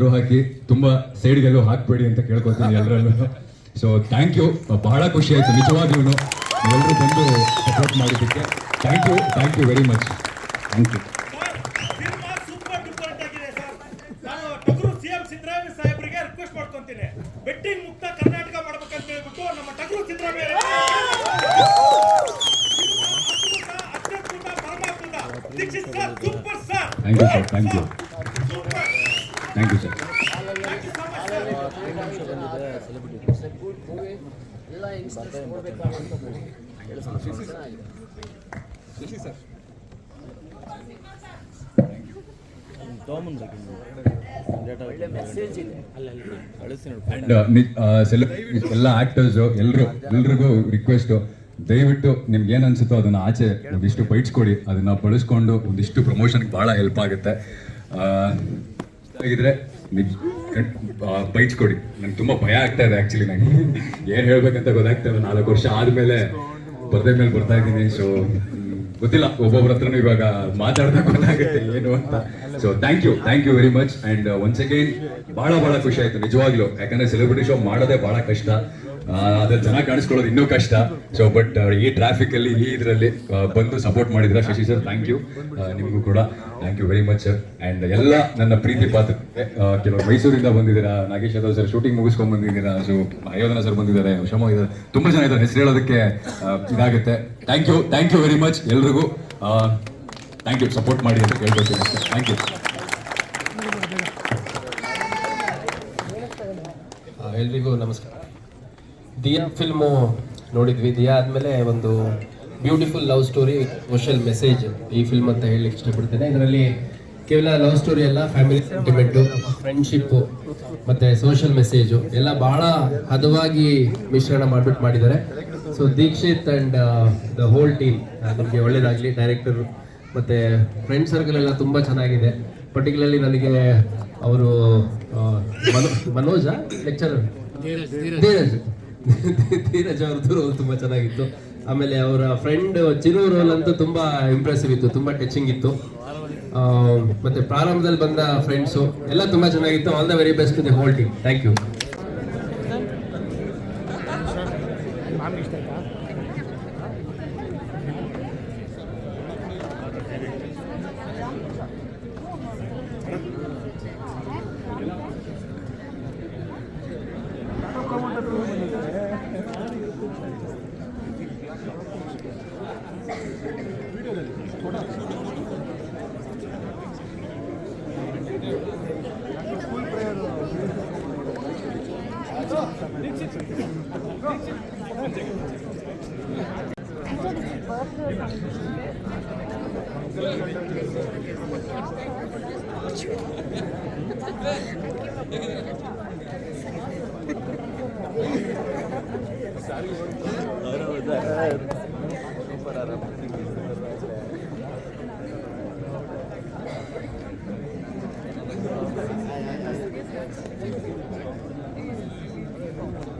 ಆದ್ರೂ ಹಾಕಿ ತುಂಬಾ ಸೈಡ್ಗೆಲ್ಲೂ ಹಾಕ್ಬೇಡಿ ಅಂತ ಕೇಳ್ಕೊತೀನಿ ಎಲ್ಲರಲ್ಲೂ ಸೊ ಥ್ಯಾಂಕ್ ಯು ಬಹಳ ಖುಷಿ ಆಯ್ತು. ನಿಜವಾಗ್ಲೂ ಎಲ್ಲರೂ ಬಂದು ಸಪೋರ್ಟ್ ಮಾಡಿದ್ದಕ್ಕೆ. Thank you thank you very much thank you Thank betting ಮುಕ್ತ ಕರ್ನಾಟಕ ಮಾಡ್ಬೇಕಂತ ಹೇಳ್ಬಿಟ್ಟು ನಮ್ಮ ಟಗರು ಸಿದ್ದರಾಮಯ್ಯ ಅತ್ಯದ್ಭುತ ಪರಮಾದ್ಭುತ. Dikshit sir super sir thank you sir thank you thank you sir ಎಲ್ಲ ಆಕ್ಟರ್ಸು ಎಲ್ಲರೂ ಎಲ್ರಿಗೂ ರಿಕ್ವೆಸ್ಟು ದಯವಿಟ್ಟು ನಿಮ್ಗೆ ಏನು ಅನ್ಸುತ್ತೋ ಅದನ್ನ ಆಚೆ ಒಂದಿಷ್ಟು ಬೈಟ್ಸ್ಕೊಡಿ, ಅದನ್ನ ಬಳಸ್ಕೊಂಡು ಒಂದಿಷ್ಟು ಪ್ರಮೋಷನ್ಗೆ ಭಾಳ ಹೆಲ್ಪ್ ಆಗುತ್ತೆ. ಆಗಿದ್ರೆ ಬೈಚ್ಕೊಡಿ. ನಂಗೆ ತುಂಬಾ ಭಯ ಆಗ್ತಾ ಇದೆ ಆಕ್ಚುಲಿ ನಂಗೆ. ಏನ್ ಹೇಳ್ಬೇಕಂತ ಗೊತ್ತಾಗ್ತಾ ಇಲ್ಲ. ನಾಲ್ಕು ವರ್ಷ ಆದ್ಮೇಲೆ ಬರ್ದೇ ಮೇಲೆ ಬರ್ತಾ ಇದ್ದೀನಿ. ಸೊ ಗೊತ್ತಿಲ್ಲ. ಒಬ್ಬೊಬ್ಬರ ಹತ್ರನೂ ಇವಾಗ ಮಾತಾಡ್ದಾಗ ಗೊತ್ತಾಗುತ್ತೆ ಏನು ಅಂತ. So thank you thank you very much and once again ಬಹಳ ಬಹಳ ಖುಷಿ ಆಯ್ತು. ನಿಜವಾಗ್ಲೂ. ಯಾಕಂದ್ರೆ ಸೆಲೆಬ್ರಿಟಿ ಶೋ ಮಾಡೋದೇ ಬಹಳ ಕಷ್ಟ. ಅದ್ರ ಜನ ಕಾಣಿಸ್ಕೊಳ್ಳೋದು ಇನ್ನೂ ಕಷ್ಟ. ಸೊ ಬಟ್ ಈ ಟ್ರಾಫಿಕ್ ಅಲ್ಲಿ, ಈ ಇದರಲ್ಲಿ ಬಂದು ಸಪೋರ್ಟ್ ಮಾಡಿದ್ರ ಶಶಿ ಸರ್ ಥ್ಯಾಂಕ್ ಯು ನಿಮಗೂ ಕೂಡ. Thank you very much sir and ಎಲ್ಲ ನನ್ನ ಪ್ರೀತಿ ಪಾತ್ರ ಕೆಲವರು ಮೈಸೂರಿಂದ ಬಂದಿದ್ದೀರಾ, ನಾಗೇಶ್ ಯಾದವ್ ಸರ್ ಶೂಟಿಂಗ್ ಮುಗಿಸ್ಕೊಂಡ್ ಬಂದಿದ್ದೀರಾ ಸೊ ಅಯೋಧನ ಸರ್ ಬಂದಿದ್ದಾರೆ ಶಮ ಇದ್ದಾರೆ. ತುಂಬಾ ಜನ ಇದ್ದಾರೆ, ಹೆಸರು ಹೇಳೋದಕ್ಕೆ ಇದಾಗುತ್ತೆ. Thank you thank you very much ಎಲ್ರಿಗೂ. ಥ್ಯಾಂಕ್ ಯು ಸಪೋರ್ಟ್ ಮಾಡಿ ಅಂತ ಕೇಳ್ಬೇಕು ಥ್ಯಾಂಕ್ ಯು ಎಲ್ರಿಗೂ ನಮಸ್ಕಾರ. ದಿಯಾ ಫಿಲ್ಮು ನೋಡಿದ್ವಿ. ದಿಯಾ ಆದಮೇಲೆ ಒಂದು beautiful love story social message ಈ ಫಿಲ್ಮ್ ಅಂತ ಹೇಳಲಿಕ್ಕೆ ಇಷ್ಟಪಡ್ತೇನೆ. ಇದರಲ್ಲಿ ಕೇವಲ ಲವ್ ಸ್ಟೋರಿ ಎಲ್ಲ ಫ್ಯಾಮಿಲಿ ಸೆಂಟಿಮೆಂಟು ಫ್ರೆಂಡ್ಶಿಪ್ಪು ಮತ್ತು ಸೋಷಿಯಲ್ ಮೆಸೇಜು ಎಲ್ಲ ಬಹಳ ಹದವಾಗಿ ಮಿಶ್ರಣ ಮಾಡಿಬಿಟ್ಟು ಮಾಡಿದ್ದಾರೆ. So Dikshit and the whole team ನಮಗೆ ಒಳ್ಳೇದಾಗಲಿ. ಡೈರೆಕ್ಟರ್ ಮತ್ತು ಫ್ರೆಂಡ್ ಸರ್ಕಲ್ ಎಲ್ಲ ತುಂಬ ಚೆನ್ನಾಗಿದೆ. ಪರ್ಟಿಕ್ಯುಲರ್ಲಿ ನನಗೆ ಅವರು ಮನೋ ಮನೋಜ ಲೆಕ್ಚರರ್ ಧೀರಜ್. ಧೀರಜ್ ಅವ್ರದ್ದು ರೋಲ್ ತುಂಬ ಚೆನ್ನಾಗಿತ್ತು. ಆಮೇಲೆ ಅವರ ಫ್ರೆಂಡ್ ಚಿರು ರೋಲ್ ಅಂತೂ ತುಂಬ ಇಂಪ್ರೆಸಿವ್ ಇತ್ತು, ತುಂಬ ಟಚಿಂಗ್ ಇತ್ತು. ಮತ್ತೆ ಪ್ರಾರಂಭದಲ್ಲಿ ಬಂದ ಫ್ರೆಂಡ್ಸು ಎಲ್ಲ ತುಂಬ ಚೆನ್ನಾಗಿತ್ತು. All the very best to the whole team thank you Ahora, ¿verdad? Para la Thank you.